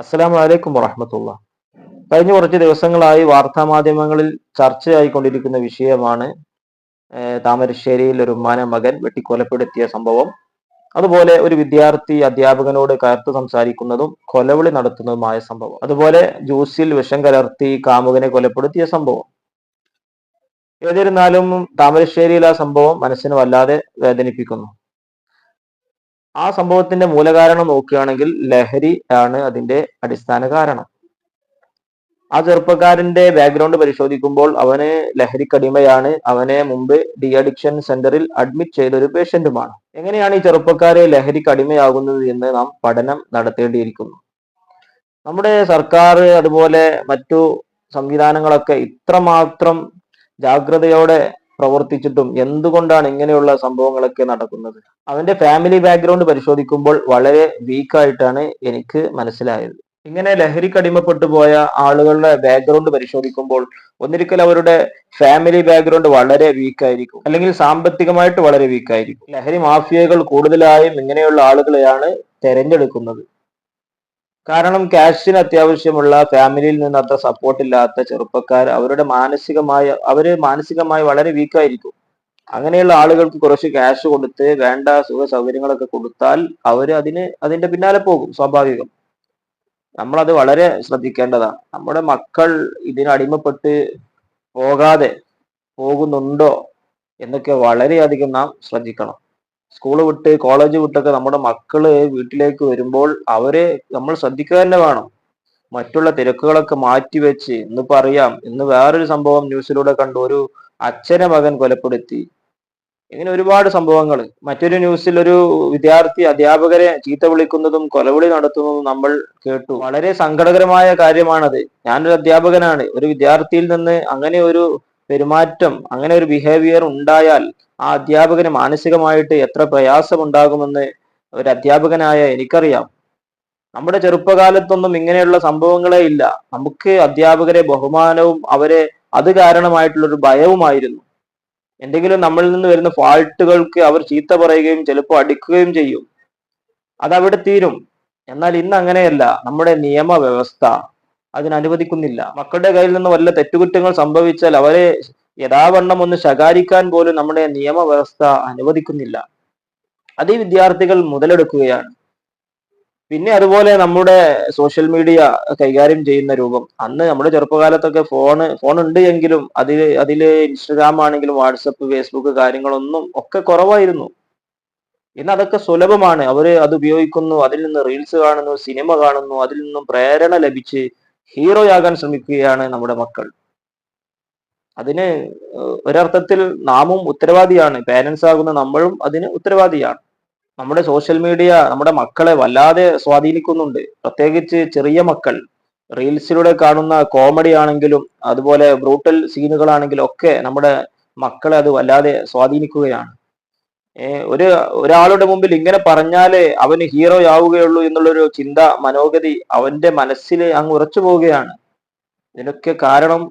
അസ്സലാമു വലൈക്കും വറഹമത്തുള്ള. കഴിഞ്ഞ കുറച്ച് ദിവസങ്ങളായി വാർത്താ മാധ്യമങ്ങളിൽ ചർച്ചയായിക്കൊണ്ടിരിക്കുന്ന വിഷയമാണ് താമരശ്ശേരിയിൽ ഒരു ഉമ്മാനെ മകൻ വെട്ടിക്കൊലപ്പെടുത്തിയ സംഭവം. അതുപോലെ ഒരു വിദ്യാർത്ഥി അധ്യാപകനോട് കയർത്ത് സംസാരിക്കുന്നതും കൊലവിളി നടത്തുന്നതുമായ സംഭവം. അതുപോലെ ജ്യൂസിൽ വിഷം കലർത്തി കാമുകനെ കൊലപ്പെടുത്തിയ സംഭവം. ഏതിരുന്നാലും താമരശ്ശേരിയിൽ ആ സംഭവം മനസ്സിന് വല്ലാതെ വേദനിപ്പിക്കുന്നു. ആ സംഭവത്തിന്റെ മൂലകാരണം നോക്കുകയാണെങ്കിൽ ലഹരി ആണ് അതിന്റെ അടിസ്ഥാന കാരണം. ആ ചെറുപ്പക്കാരന്റെ ബാക്ക്ഗ്രൗണ്ട് പരിശോധിക്കുമ്പോൾ അവന് ലഹരിക്കടിമയാണ് അവനെ മുമ്പ് ഡി അഡിക്ഷൻ സെന്ററിൽ അഡ്മിറ്റ് ചെയ്ത ഒരു പേഷ്യന്റുമാണ് എങ്ങനെയാണ് ഈ ചെറുപ്പക്കാരെ ലഹരിക്കടിമയാകുന്നത് എന്ന് നാം പഠനം നടത്തേണ്ടിയിരിക്കുന്നു. നമ്മുടെ സർക്കാർ അതുപോലെ മറ്റു സംവിധാനങ്ങളൊക്കെ ഇത്രമാത്രം ജാഗ്രതയോടെ പ്രവർത്തിച്ചിട്ടും എന്തുകൊണ്ടാണ് ഇങ്ങനെയുള്ള സംഭവങ്ങളൊക്കെ നടക്കുന്നത്? അവന്റെ ഫാമിലി ബാക്ക്ഗ്രൗണ്ട് പരിശോധിക്കുമ്പോൾ വളരെ വീക്കായിട്ടാണ് എനിക്ക് മനസ്സിലായത്. ഇങ്ങനെ ലഹരി കടിമപ്പെട്ടു പോയ ആളുകളുടെ ബാക്ക്ഗ്രൗണ്ട് പരിശോധിക്കുമ്പോൾ ഒന്നിരിക്കൽ അവരുടെ ഫാമിലി ബാക്ക്ഗ്രൗണ്ട് വളരെ വീക്കായിരിക്കും അല്ലെങ്കിൽ സാമ്പത്തികമായിട്ട് വളരെ വീക്കായിരിക്കും ലഹരി മാഫിയകൾ കൂടുതലായും ഇങ്ങനെയുള്ള ആളുകളെയാണ് തെരഞ്ഞെടുക്കുന്നത്. കാരണം ക്യാഷിന് അത്യാവശ്യമുള്ള ഫാമിലിയിൽ നിന്ന് അത്ര സപ്പോർട്ട് ഇല്ലാത്ത ചെറുപ്പക്കാർ അവരുടെ മാനസികമായ അവർ മാനസികമായി വളരെ വീക്കായിരിക്കും അങ്ങനെയുള്ള ആളുകൾക്ക് കുറച്ച് ക്യാഷ് കൊടുത്ത് വേണ്ട സുഖ സൗകര്യങ്ങളൊക്കെ കൊടുത്താൽ അവർ അതിന് അതിന്റെ പിന്നാലെ പോകും സ്വാഭാവികം. നമ്മളത് വളരെ ശ്രദ്ധിക്കേണ്ടതാണ്. നമ്മുടെ മക്കൾ ഇതിന് അടിമപ്പെട്ട് പോകാതെ പോകുന്നുണ്ടോ എന്നൊക്കെ വളരെയധികം നാം ശ്രദ്ധിക്കണം. സ്കൂൾ വിട്ട് കോളേജ് വിട്ടൊക്കെ നമ്മുടെ മക്കൾ വീട്ടിലേക്ക് വരുമ്പോൾ അവരെ നമ്മൾ ശ്രദ്ധിക്കുക തന്നെ വേണം. മറ്റുള്ള തിരക്കുകളൊക്കെ മാറ്റിവെച്ച് ഇന്നിപ്പോ അറിയാം ഇന്ന് വേറൊരു സംഭവം ന്യൂസിലൂടെ കണ്ടു ഒരു അച്ഛനെ മകൻ കൊലപ്പെടുത്തി. ഇങ്ങനെ ഒരുപാട് സംഭവങ്ങൾ മറ്റൊരു ന്യൂസിൽ ഒരു വിദ്യാർത്ഥി അധ്യാപകരെ ചീത്ത വിളിക്കുന്നതും കൊലവിളി നടത്തുന്നതും നമ്മൾ കേട്ടു. വളരെ സങ്കടകരമായ കാര്യമാണത്. ഞാനൊരു അധ്യാപകനാണ്. ഒരു വിദ്യാർത്ഥിയിൽ നിന്ന് അങ്ങനെ ഒരു പെരുമാറ്റം അങ്ങനെ ഒരു ബിഹേവിയർ ഉണ്ടായാൽ ആ അധ്യാപകന് മാനസികമായിട്ട് എത്ര പ്രയാസമുണ്ടാകുമെന്ന് ഒരു അധ്യാപകനായ എനിക്കറിയാം. നമ്മുടെ ചെറുപ്പകാലത്തൊന്നും ഇങ്ങനെയുള്ള സംഭവങ്ങളെ ഇല്ല. നമുക്ക് അധ്യാപകരെ ബഹുമാനവും അവരെ അത് കാരണമായിട്ടുള്ള ഒരു ഭയവുമായിരുന്നു. എന്തെങ്കിലും നമ്മളിൽ നിന്ന് വരുന്ന ഫാൾട്ടുകൾക്ക് അവർ ചീത്ത പറയുകയും ചിലപ്പോൾ അടിക്കുകയും ചെയ്യും. അതവിടെ തീരും. എന്നാൽ ഇന്ന് അങ്ങനെയല്ല. നമ്മുടെ നിയമവ്യവസ്ഥ അതിനനുവദിക്കുന്നില്ല മക്കളുടെ കയ്യിൽ നിന്ന് വല്ല തെറ്റുകുറ്റങ്ങൾ സംഭവിച്ചാൽ അവരെ യഥാവണ്ണം ഒന്ന് ശകാരിക്കാൻ പോലും നമ്മുടെ നിയമവ്യവസ്ഥ അനുവദിക്കുന്നില്ല. അതേ വിദ്യാർത്ഥികൾ മുതലെടുക്കുകയാണ്. പിന്നെ അതുപോലെ നമ്മുടെ സോഷ്യൽ മീഡിയ കൈകാര്യം ചെയ്യുന്ന രൂപം. അന്ന് നമ്മുടെ ചെറുപ്പകാലത്തൊക്കെ ഫോണ് ഫോൺ ഉണ്ട് എങ്കിലും അതിൽ അതിൽ ഇൻസ്റ്റഗ്രാം ആണെങ്കിലും വാട്സപ്പ് ഫേസ്ബുക്ക് കാര്യങ്ങളൊന്നും ഒക്കെ കുറവായിരുന്നു. ഇന്ന് അതൊക്കെ സുലഭമാണ്. അവർ അത് ഉപയോഗിക്കുന്നു അതിൽ നിന്ന് റീൽസ് കാണുന്നു സിനിമ കാണുന്നു അതിൽ നിന്നും പ്രേരണ ലഭിച്ച് ഹീറോയാകാൻ ശ്രമിക്കുകയാണ് നമ്മുടെ മക്കൾ. അതിന് ഒരർത്ഥത്തിൽ നാമും ഉത്തരവാദിയാണ്. പേരൻസ് ആകുന്ന നമ്മളും അതിന് ഉത്തരവാദിയാണ്. നമ്മുടെ സോഷ്യൽ മീഡിയ നമ്മുടെ മക്കളെ വല്ലാതെ സ്വാധീനിക്കുന്നുണ്ട്. പ്രത്യേകിച്ച് ചെറിയ മക്കൾ. റീൽസിലൂടെ കാണുന്ന കോമഡി ആണെങ്കിലും അതുപോലെ ബ്രൂട്ടൽ സീനുകളാണെങ്കിലും ഒക്കെ നമ്മുടെ മക്കളെ അത് വല്ലാതെ സ്വാധീനിക്കുകയാണ്. ഒരു ഒരാളുടെ മുമ്പിൽ ഇങ്ങനെ പറഞ്ഞാലേ അവന് ഹീറോ ആവുകയുള്ളൂ എന്നുള്ളൊരു ചിന്ത മനോഗതി അവന്റെ മനസ്സിൽ അങ്ങ് ഉറച്ചു പോവുകയാണ്. ഇതിനൊക്കെ കാരണം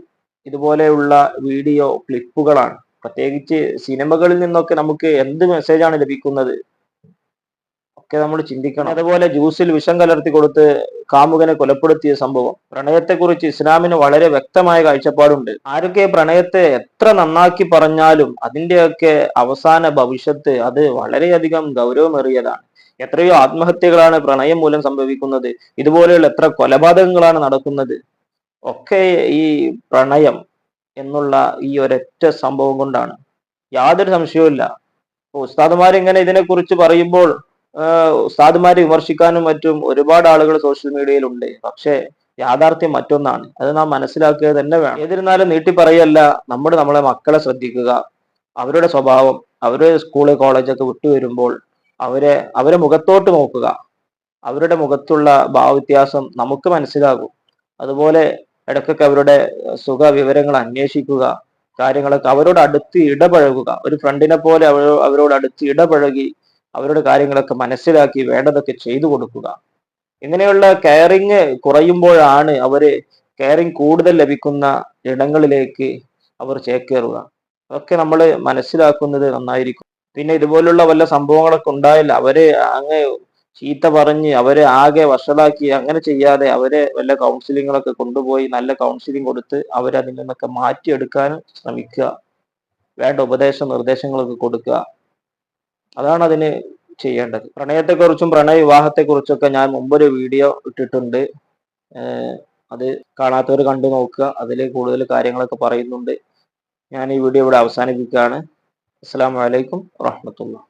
ഇതുപോലെയുള്ള വീഡിയോ ക്ലിപ്പുകളാണ് പ്രത്യേകിച്ച് സിനിമകളിൽ നിന്നൊക്കെ നമുക്ക് എന്ത് മെസ്സേജാണ് ലഭിക്കുന്നത്? ഒക്കെ നമ്മൾ ചിന്തിക്കണം. അതുപോലെ ജ്യൂസിൽ വിഷം കലർത്തി കൊടുത്ത് കാമുകനെ കൊലപ്പെടുത്തിയ സംഭവം പ്രണയത്തെക്കുറിച്ച് ഇസ്ലാമിന് വളരെ വ്യക്തമായ കാഴ്ചപ്പാടുണ്ട്. ആരൊക്കെ പ്രണയത്തെ എത്ര നന്നാക്കി പറഞ്ഞാലും അതിന്റെയൊക്കെ അവസാന ഭവിഷ്യത്ത് അത് വളരെയധികം ഗൗരവമേറിയതാണ്. എത്രയോ ആത്മഹത്യകളാണ് പ്രണയം മൂലം സംഭവിക്കുന്നത്. ഇതുപോലെയുള്ള എത്ര കൊലപാതകങ്ങളാണ് നടക്കുന്നത്. ഒക്കെ ഈ പ്രണയം എന്നുള്ള ഈ ഒരൊറ്റ സംഭവം കൊണ്ടാണ്. യാതൊരു സംശയവും ഇല്ല ഉസ്താദുമാർ ഇങ്ങനെ ഇതിനെക്കുറിച്ച് പറയുമ്പോൾ ഉസ്താദുമാരെ വിമർശിക്കാനും മറ്റും ഒരുപാട് ആളുകൾ സോഷ്യൽ മീഡിയയിൽ ഉണ്ട് പക്ഷേ യാഥാർത്ഥ്യം മറ്റൊന്നാണ്. അത് നാം മനസ്സിലാക്കുക തന്നെ വേണം. ഏതിരുന്നാലും നീട്ടി പറയല്ല നമ്മുടെ നമ്മളെ മക്കളെ ശ്രദ്ധിക്കുക. അവരുടെ സ്വഭാവം അവരുടെ സ്കൂൾ കോളേജൊക്കെ വിട്ടു വരുമ്പോൾ അവരെ അവരെ മുഖത്തോട്ട് നോക്കുക. അവരുടെ മുഖത്തുള്ള ഭാവവ്യത്യാസം നമുക്ക് മനസ്സിലാകും. അതുപോലെ ഇടയ്ക്കൊക്കെ അവരുടെ സുഖ വിവരങ്ങൾ അന്വേഷിക്കുക. കാര്യങ്ങളൊക്കെ അവരോട് അടുത്ത് ഇടപഴകുക. ഒരു ഫ്രണ്ടിനെ പോലെ അവരോ അവരോട് അടുത്ത് ഇടപഴകി അവരുടെ കാര്യങ്ങളൊക്കെ മനസ്സിലാക്കി വേണ്ടതൊക്കെ ചെയ്തു കൊടുക്കുക. ഇങ്ങനെയുള്ള കെയറിങ് കുറയുമ്പോഴാണ് അവർ കെയറിങ് കൂടുതൽ ലഭിക്കുന്ന ഇടങ്ങളിലേക്ക് അവർ ചേക്കേറുക. അതൊക്കെ നമ്മൾ മനസ്സിലാക്കുന്നത് നന്നായിരിക്കും. പിന്നെ ഇതുപോലുള്ള വല്ല സംഭവങ്ങളൊക്കെ ഉണ്ടായില്ല അവരെ അങ്ങ് ചീത്ത പറഞ്ഞ് അവരെ ആകെ വഷളാക്കി അങ്ങനെ ചെയ്യാതെ അവരെ വല്ല കൗൺസിലിങ്ങുകളൊക്കെ കൊണ്ടുപോയി നല്ല കൗൺസിലിംഗ് കൊടുത്ത് അവരെ നിന്നൊക്കെ മാറ്റിയെടുക്കാൻ ശ്രമിക്കുക. വേണ്ട ഉപദേശ നിർദ്ദേശങ്ങളൊക്കെ കൊടുക്കുക. അതാണ് അതിന് ചെയ്യേണ്ടത്. പ്രണയത്തെക്കുറിച്ചും പ്രണയ വിവാഹത്തെക്കുറിച്ചൊക്കെ ഞാൻ മുമ്പൊരു വീഡിയോ ഇട്ടിട്ടുണ്ട്. അത് കാണാത്തവർ കണ്ടു നോക്കുക. അതിൽ കൂടുതൽ കാര്യങ്ങളൊക്കെ പറയുന്നുണ്ട്. ഞാൻ ഈ വീഡിയോ ഇവിടെ അവസാനിപ്പിക്കുകയാണ്. അസ്സാം വലൈക്കും വാഹമത്തുള്ള